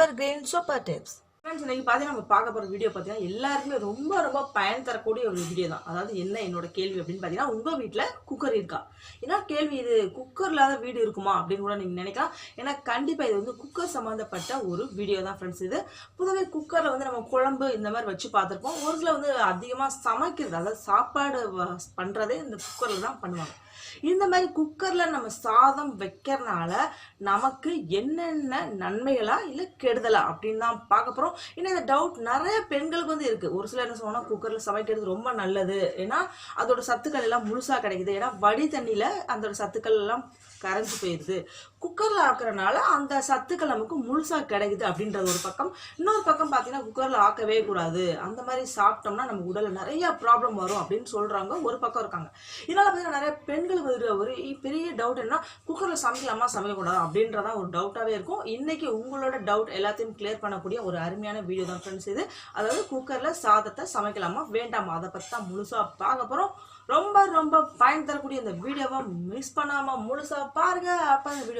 evergreen super tips. Friends இன்னைக்கு பார்த்தீங்கன்னா நம்ம பார்க்க போகிற வீடியோ பார்த்தீங்கன்னா எல்லாருக்குமே ரொம்ப ரொம்ப பயன் தரக்கூடிய ஒரு வீடியோ தான். அதாவது என்ன என்னோட கேள்வி அப்படின்னு பார்த்தீங்கன்னா உங்கள் வீட்டில் குக்கர் இருக்கா? ஏன்னா கேள்வி இது குக்கர் இல்லாத வீடு இருக்குமா அப்படின்னு கூட நீங்கள் நினைக்கலாம். ஏன்னா கண்டிப்பாக இது வந்து குக்கர் சம்மந்தப்பட்ட ஒரு வீடியோ தான் ஃப்ரெண்ட்ஸ் இது பொதுவே குக்கரில் வந்து நம்ம குழம்பு இந்த மாதிரி வச்சு பார்த்துருப்போம். ஒரு சில வந்து அதிகமாக சமைக்கிறது அதாவது சாப்பாடு பண்ணுறதே இந்த குக்கரில் தான் பண்ணுவாங்க. இந்த மாதிரி குக்கரில் நம்ம சாதம் வைக்கிறனால நமக்கு என்னென்ன நன்மைகளா இல்லை கெடுதலா அப்படின்னு தான் பார்க்க போகிறோம் ஏன்னா இந்த டவுட் நிறைய பெண்களுக்கு வந்து இருக்குது ஒரு சிலர் என்ன சொன்னால் குக்கரில் சமைக்கிறது ரொம்ப நல்லது. ஏன்னா அதோட சத்துக்கள் எல்லாம் முழுசாக கிடைக்குது. ஏன்னா வடி தண்ணியில் அதோட சத்துக்கள் எல்லாம் கரைஞ்சு போயிடுது குக்கரில் ஆக்குறனால அந்த சத்துக்கள் நமக்கு முழுசாக கிடைக்குது அப்படின்றது ஒரு பக்கம். இன்னொரு பக்கம் பார்த்தீங்கன்னா குக்கரில் ஆக்கவே கூடாது. அந்த மாதிரி சாப்பிட்டோம்னா நம்ம உடலில் நிறைய ப்ராப்ளம் வரும் அப்படின்னு சொல்கிறாங்க ஒரு பக்கம் இருக்காங்க. இதனால் பார்த்தீங்கன்னா நிறைய பெண்களுக்கு ஒரு ஒரு பெரிய டவுட் என்ன குக்கரில் சமைக்கலாமா சமைக்கக்கூடாது அப்படின்றதான் ஒரு டவுட்டாகவே இருக்கும். இன்றைக்கி உங்களோட டவுட் எல்லாத்தையும் கிளியர் பண்ணக்கூடிய ஒரு அருமையான வீடியோ தான் ஃப்ரெண்ட்ஸ் இது. அதாவது குக்கரில் சாதத்தை சமைக்கலாமா வேண்டாமா? அதை பற்றி தான் முழுசாக பார்க்க போகிறோம் ரொம்ப ரொம்ப பயன் தரக்கூடிய இந்த வீடியோவை மிஸ் பண்ணாமல் முழுசாக பாருங்கள் அப்போ அந்த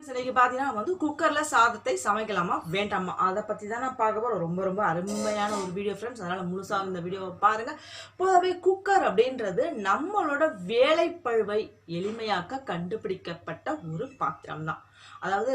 இன்னைக்கு பார்த்தீங்கன்னா வந்து குக்கரில் சாதத்தை சமைக்கலாமா வேண்டாமா? அதை பற்றி தான் நான் பார்க்க போகிறோம் ரொம்ப ரொம்ப அருமையான ஒரு வீடியோ ஃப்ரெண்ட்ஸ் அதனால் முழுசா இந்த வீடியோவை பாருங்கள் பொதுவே குக்கர் அப்படின்றது நம்மளோட வேலைப்பழுவை எளிமையாக்க கண்டுபிடிக்கப்பட்ட ஒரு பாத்திரம் தான் அதாவது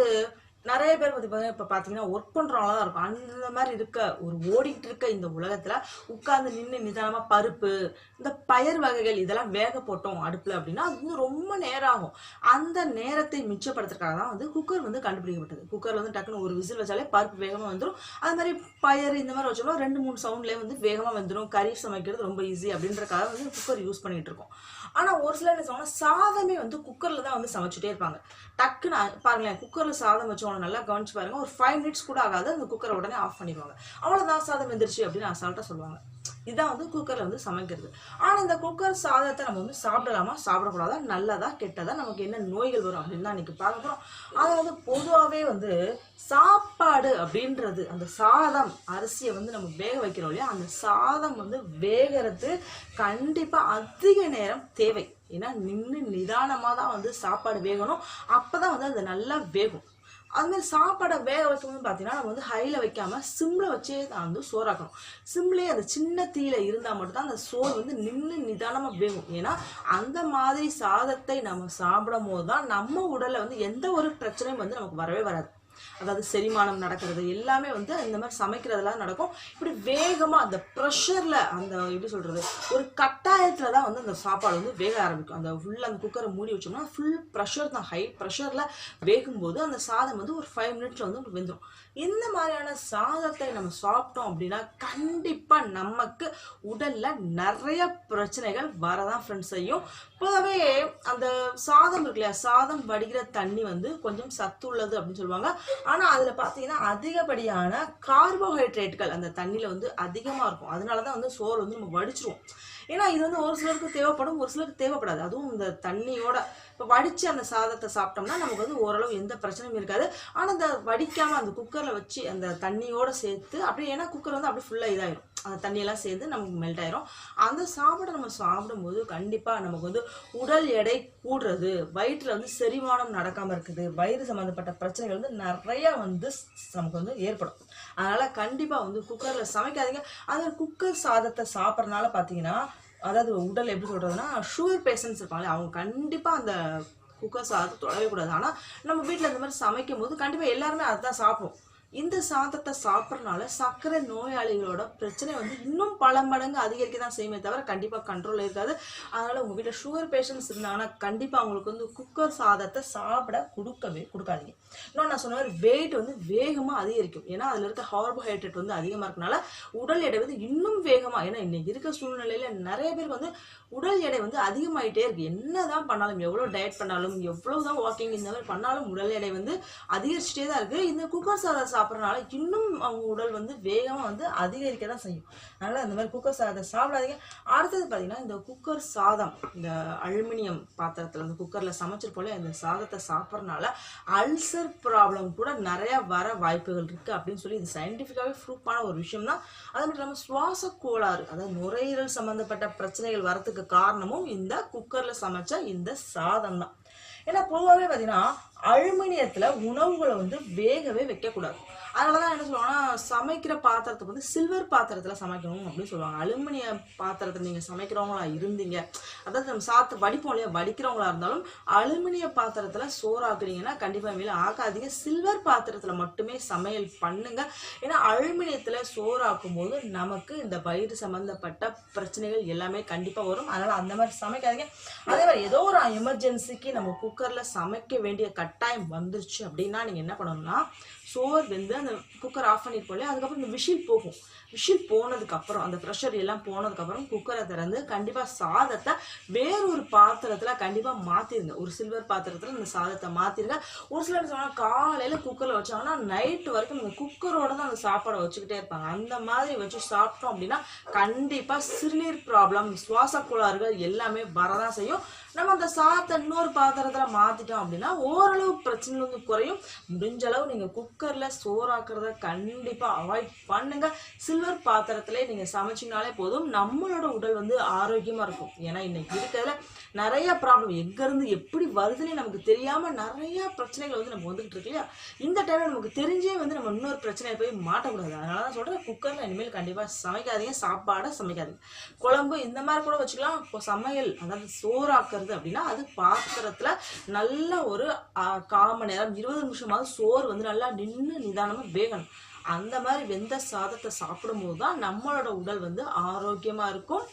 நிறைய பேர் வந்து பார்த்தீங்கன்னா இப்போ பார்த்தீங்கன்னா ஒர்க் பண்ணுறவங்களா தான் இருக்கும் அந்த மாதிரி இருக்க ஒரு ஓடிட்டு இருக்க இந்த உலகத்தில் உட்காந்து நின்று நிதானமாக பருப்பு இந்த பயர் வகைகள் இதெல்லாம் வேக போட்டோம் அடுப்பில் அப்படின்னா அது வந்து ரொம்ப நேரம் ஆகும் அந்த நேரத்தை மிச்சப்படுத்துறதுக்காக தான் வந்து குக்கர் வந்து கண்டுபிடிக்கப்பட்டது. குக்கர் வந்து டக்குன்னு ஒரு விசில் வச்சாலே பருப்பு வேகமாக வந்துடும் அது மாதிரி பயிர் இந்த மாதிரி வச்சோம்னா ரெண்டு மூணு சவுண்ட்லேயே வந்து வேகமாக வந்துடும் கறி சமைக்கிறது ரொம்ப ஈஸி அப்படின்றக்காக வந்து குக்கர் யூஸ் பண்ணிகிட்டு இருக்கோம். ஆனால் ஒரு சிலர் என்ன சொன்னால் சாதமே வந்து குக்கரில் தான் வந்து சமைச்சிட்டே இருப்பாங்க. டக்குன்னு பாருங்களேன் குக்கரில் சாதம் வச்சவங்க நல்லா கவனிச்சு பாருங்க. ஒரு ஃபைவ் மினிட்ஸ் கூட ஆகாது அந்த குக்கரை உடனே ஆஃப் பண்ணிடுவாங்க. அவ்வளோதான் சாதம் வெந்துருச்சு அப்படின்னு அசால்ட்டாக சொல்லுவாங்க. இதுதான் வந்து குக்கரில் வந்து சமைக்கிறது. ஆனால் இந்த குக்கர் சாதத்தை நம்ம வந்து சாப்பிடலாமா சாப்பிடக்கூடாதா நல்லதா கெட்டதா நமக்கு என்ன நோய்கள் வரும் அப்படின்னு தான் இன்றைக்கி பார்க்க போகிறோம் அதாவது பொதுவாகவே வந்து சாப்பாடு அப்படின்றது அந்த சாதம் அரிசியை வந்து நம்ம வேக வைக்கிறோம் இல்லையா அந்த சாதம் வந்து வேகிறது கண்டிப்பாக அதிக நேரம் தேவை. ஏன்னா நின்று நிதானமாக தான் வந்து சாப்பாடு வேகணும். அப்போ தான் வந்து அது நல்லா வேகும். அதுமாதிரி சாப்பாடை வேக வைக்கணும்னு பார்த்தீங்கன்னா நம்ம வந்து ஹையில் வைக்காமல் சிம்மில் வச்சே தான் வந்து சோறாக்கணும். சிம்லேயே அந்த சின்ன தீயில இருந்தால் மட்டும்தான் அந்த சோறு வந்து நின்று நிதானமாக வேகும். ஏன்னா அந்த மாதிரி சாதத்தை நம்ம சாப்பிடும் போது தான் நம்ம உடலில் வந்து எந்த ஒரு பிரச்சனையும் வந்து நமக்கு வரவே வராது. அதாவது செரிமானம் நடக்கிறது எல்லாமே வந்து இந்த மாதிரி சமைக்கிறதெல்லாம் நடக்கும். இப்படி வேகமாக அந்த ப்ரெஷரில் அந்த எப்படி சொல்கிறது ஒரு கட்டாயத்தில் தான் வந்து அந்த சாப்பாடு வந்து வேக ஆரம்பிக்கும். அந்த ஃபுல்லாக அந்த குக்கரை மூடி வச்சோம்னா ஃபுல் ப்ரெஷர் தான் ஹை ப்ரெஷரில் வேகும்போது அந்த சாதம் வந்து ஒரு ஃபைவ் மினிட்ஸில் வந்து வெந்துடும் இந்த மாதிரியான சாதத்தை நம்ம சாப்பிட்டோம் அப்படின்னா கண்டிப்பாக நமக்கு உடலில் நிறைய பிரச்சனைகள் வரதான் ஃப்ரெண்ட்ஸ் செய்யும். பொதுவாகவே அந்த சாதம் இருக்கு இல்லையா சாதம் வடிகிற தண்ணி வந்து கொஞ்சம் சத்து உள்ளது அப்படின்னு சொல்லுவாங்க. ஆனால் அதில் பார்த்தீங்கன்னா அதிகப்படியான கார்போஹைட்ரேட்கள் அந்த தண்ணியில் வந்து அதிகமாக இருக்கும். அதனால தான் வந்து சோறு வந்து நம்ம வடிச்சிருவோம். ஏன்னா இது வந்து ஒரு சிலருக்கு தேவைப்படும் ஒரு சிலருக்கு தேவைப்படாது. அதுவும் இந்த தண்ணியோட இப்போ வடித்து அந்த சாதத்தை சாப்பிட்டோம்னா நமக்கு வந்து ஓரளவு எந்த பிரச்சனையும் இருக்காது. ஆனால் அந்த வடிக்காமல் அந்த குக்கரில் வச்சு அந்த தண்ணியோட சேர்த்து அப்படியே ஏன்னா குக்கர் வந்து அப்படியே ஃபுல்லாக இதாகிடும் அந்த தண்ணியெல்லாம் சேர்ந்து நமக்கு மெல்ட் ஆயிரும். அந்த சாப்பாடை நம்ம சாப்பிடும்போது கண்டிப்பாக நமக்கு வந்து உடல் எடை கூடுறது வயிற்றில் வந்து செரிமானம் நடக்காமல் இருக்குது வயிறு சம்மந்தப்பட்ட பிரச்சனைகள் வந்து நிறைய வந்து நமக்கு வந்து ஏற்படும். அதனால் கண்டிப்பாக வந்து குக்கரில் சமைக்காதீங்க. அது குக்கர் சாதத்தை சாப்பிட்றதுனால பார்த்தீங்கன்னா அதாவது உடல் எப்படி சொல்கிறதுனா சுகர் பேஷண்ட்ஸ் இருப்பாங்களே அவங்க கண்டிப்பாக அந்த குக்கர் சாதத்தை தொடவே கூடாது. ஆனால் நம்ம வீட்டில் இந்த மாதிரி சமைக்கும் போது கண்டிப்பாக எல்லாருமே அதுதான் சாப்பிடுவோம் இந்த சாதத்தை சாப்பிட்றனால சர்க்கரை நோயாளிகளோட பிரச்சனை வந்து இன்னும் பல மடங்கு அதிகரிக்க தான் செய்யுமே தவிர கண்டிப்பாக கண்ட்ரோல் இருக்காது. அதனால் உங்கள் வீட்டில் சுகர் பேஷண்ட்ஸ் இருந்தாங்கன்னா கண்டிப்பாக அவங்களுக்கு வந்து குக்கர் சாதத்தை சாப்பிட கொடுக்கவே கொடுக்காதீங்க. இன்னொன்று நான் சொன்ன மாதிரி வெயிட் வந்து வேகமாக அதிகரிக்கும். ஏன்னா அதில் இருக்க கார்போஹைட்ரேட் வந்து அதிகமாக இருக்கனால உடல் எடை வந்து இன்னும் வேகமாக ஏன்னா இன்னைக்கு இருக்க சூழ்நிலையில் நிறைய பேர் வந்து உடல் எடை வந்து அதிகமாயிட்டே இருக்கு. என்னதான் பண்ணாலும் எவ்வளோ டயட் பண்ணாலும் எவ்வளோ தான் வாக்கிங் இந்த மாதிரி பண்ணாலும் உடல் எடை வந்து அதிகரிச்சுட்டே தான் இருக்குது இந்த குக்கர் சாதம் சாப்பிட்றதுனால இன்னும் அவங்க உடல் வந்து வேகமாக வந்து அதிகரிக்க தான் செய்யும். அதனால் இந்த மாதிரி குக்கர் சாதத்தை சாப்பிடாதீங்க. அடுத்தது பார்த்தீங்கன்னா இந்த குக்கர் சாதம் இந்த அலுமினியம் பாத்திரத்தில் அந்த குக்கரில் சமைச்சிருப்போல இந்த சாதத்தை சாப்பிட்றனால அல்சர் ப்ராப்ளம் கூட நிறையா வர வாய்ப்புகள் இருக்குது அப்படின்னு சொல்லி இது சயின்டிஃபிக்காகவே ப்ரூஃபான ஒரு விஷயம் தான் அது மட்டும் இல்லாமல் சுவாச கோளாறு அதாவது நுரையீரல் சம்மந்தப்பட்ட பிரச்சனைகள் வரத்துக்கு காரணமும் இந்த குக்கரில் சமைச்ச இந்த சாதம் தான் ஏன்னா பொதுவாகவே பார்த்தீங்கன்னா அலுமினியத்தில் உணவுகளை வந்து வேகவே வைக்கக்கூடாது. அதனால தான் என்ன சொல்லுவாங்கன்னா சமைக்கிற பாத்திரத்துக்கு வந்து சில்வர் பாத்திரத்தில் சமைக்கணும் அப்படின்னு சொல்லுவாங்க. அலுமினிய பாத்திரத்தில் நீங்கள் சமைக்கிறவங்களா இருந்தீங்க. அதாவது நம்ம சாத்து வடிப்போம் இல்லையா? வடிக்கிறவங்களா இருந்தாலும் அலுமினிய பாத்திரத்தில் சோறாக்குறீங்கன்னா கண்டிப்பாக மேலே ஆக்காதீங்க சில்வர் பாத்திரத்தில் மட்டுமே சமையல் பண்ணுங்க. ஏன்னா அலுமினியத்தில் சோறாக்கும் போது நமக்கு இந்த வயிறு சம்மந்தப்பட்ட பிரச்சனைகள் எல்லாமே கண்டிப்பாக வரும். அதனால் அந்த மாதிரி சமைக்காதீங்க. அதே மாதிரி ஏதோ ஒரு எமர்ஜென்சிக்கு நம்ம குக்கரில் சமைக்க வேண்டிய கட்டாயம் வந்துருச்சு அப்படின்னா நீங்கள் என்ன பண்ணணும்னா சோர் வெந்து அந்த குக்கர் ஆஃப் பண்ணிருப்போம் அதுக்கப்புறம் இந்த விஷில் போகும். விஷில் போனதுக்கப்புறம் அந்த ப்ரெஷர் எல்லாம் போனதுக்கப்புறம் குக்கரை திறந்து கண்டிப்பாக சாதத்தை வேறொரு பாத்திரத்தில் கண்டிப்பாக மாற்றிருங்க ஒரு சில்வர் பாத்திரத்தில் இந்த சாதத்தை மாற்றிருங்க ஒரு சிலர் சொன்னால் காலையில் குக்கரில் வச்சாங்கன்னா நைட்டு வரைக்கும் இந்த குக்கரோட தான் அந்த சாப்பாடை வச்சுக்கிட்டே இருப்பாங்க. அந்த மாதிரி வச்சு சாப்பிட்டோம் அப்படின்னா கண்டிப்பாக சிறுநீர் ப்ராப்ளம் சுவாச கோளாறுகள் எல்லாமே வரதான் செய்யும். நம்ம அந்த சாதத்தை இன்னொரு பாத்திரத்தில் மாற்றிட்டோம் அப்படின்னா ஓரளவு பிரச்சனை வந்து குறையும். முடிஞ்ச அளவு நீங்கள் குக்கரில் சோறாக்குறத கண்டிப்பாக அவாய்ட் பண்ணுங்க. சில்வர் பாத்திரத்திலே நீங்கள் சமைச்சிங்கனாலே போதும். நம்மளோட உடல் வந்து ஆரோக்கியமாக இருக்கும். ஏன்னா இன்னைக்கு இருக்கிறதுல நிறைய ப்ராப்ளம் எங்கேருந்து எப்படி வருதுன்னே நமக்கு தெரியாமல் நிறைய பிரச்சனைகள் வந்து நம்ம வந்துகிட்டு இருக்கு இல்லையா? இந்த டைமில் நமக்கு தெரிஞ்சே வந்து நம்ம இன்னொரு பிரச்சனையை போய் மாட்டக்கூடாது. அதனால தான் சொல்கிறேன் குக்கரில் இனிமேல் கண்டிப்பாக சமைக்காதீங்க. சாப்பாடை சமைக்காதீங்க. குழம்பு இந்த மாதிரி கூட வச்சுக்கலாம். இப்போ சமையல் அதாவது சோறாக்குறது அப்படின்னா அது பாத்திரத்தில் நல்ல ஒரு ஆ, கால் மணி நேரம் இருபது நிமிஷமாவது சோறு வந்து நல்லா நின்று நிதானமாக வேகணும். அந்த மாதிரி வெந்த சாதத்தை சாப்பிடும்போது தான் நம்மளோட உடல் வந்து ஆரோக்கியமாக இருக்கும்.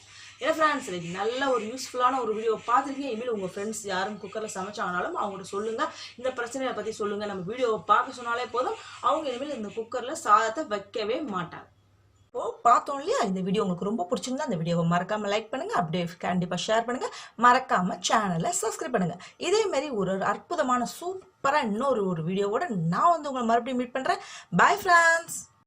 ஏன்னா ஃப்ரெண்ட்ஸ் இன்னைக்கு நல்ல ஒரு யூஸ்ஃபுல்லான ஒரு வீடியோ பார்த்துருக்கீங்க. இனிமேல் உங்கள் ஃப்ரெண்ட்ஸ் யாரும் குக்கரில் சமைச்சாங்கனாலும் அவங்கள்ட்ட சொல்லுங்கள் இந்த பிரச்சனையை பற்றி சொல்லுங்கள் நம்ம வீடியோவை பார்க்க சொன்னாலே போதும். அவங்க இனிமேல் இந்த குக்கரில் சாதத்தை வைக்கவே மாட்டாங்க. இப்போ பார்த்தோம் இல்லையா? இந்த வீடியோ உங்களுக்கு ரொம்ப பிடிச்சிருந்தா இந்த வீடியோவை மறக்காம லைக் பண்ணுங்க. அப்படியே கண்டிப்பா ஷேர் பண்ணுங்க. மறக்காம சேனலை சப்ஸ்கிரைப் பண்ணுங்க. இதே மாதிரி ஒரு ஒரு அற்புதமான சூப்பராக இன்னொரு ஒரு வீடியோவோட நான் வந்து உங்களை மறுபடியும் மீட் பண்ணுறேன் பாய் ஃப்ரெண்ட்ஸ்